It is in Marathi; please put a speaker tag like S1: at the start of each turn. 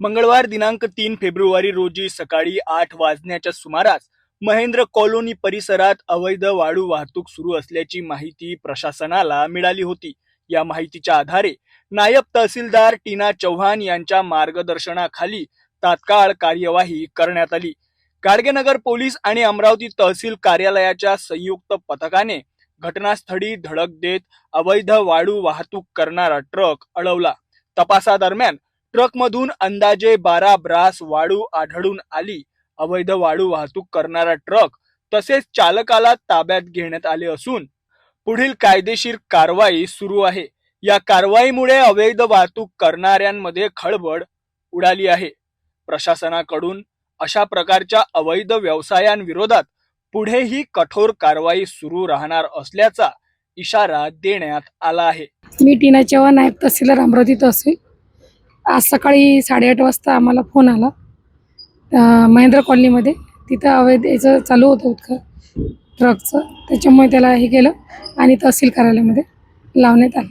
S1: मंगळवार दिनांक तीन फेब्रुवारी रोजी सकाळी आठ वाजण्याच्या सुमारास महेंद्र कॉलोनी परिसरात अवैध वाळू वाहतूक सुरू असल्याची माहिती प्रशासनाला मिळाली होती. या माहितीच्या आधारे नायब तहसीलदार टीना चव्हाण यांच्या मार्गदर्शनाखाली तात्काळ कार्यवाही करण्यात आली. गाडगेनगर पोलीस आणि अमरावती तहसील कार्यालयाच्या संयुक्त पथकाने घटनास्थळी धडक देत अवैध वाळू वाहतूक करणारा ट्रक अडवला. तपासादरम्यान ट्रकमधून अंदाजे बारा ब्रास वाळू आढळून आली. अवैध वाळू वाहतूक करणारा ट्रक तसेच चालकाला ताब्यात घेण्यात आले असून पुढील कायदेशीर कारवाई सुरू आहे. या कारवाईमुळे अवैध वाहतूक करणाऱ्यांमध्ये खळबळ उडाली आहे. प्रशासनाकडून अशा प्रकारच्या अवैध व्यवसायांविरोधात पुढेही कठोर कारवाई सुरू राहणार असल्याचा इशारा देण्यात आला आहे.
S2: मी टीना चव्हाण नायब तहसीलदार अमरावती तहसील आज सकाळी साडेआठ वाजता आम्हाला फोन आला. महेंद्र कॉलनीमध्ये. तिथं अवैध याचं चालू होतं उत्खन ट्रकचं त्याच्यामुळे त्याला हे केलं आणि तहसील कार्यालयामध्ये लावण्यात आलं.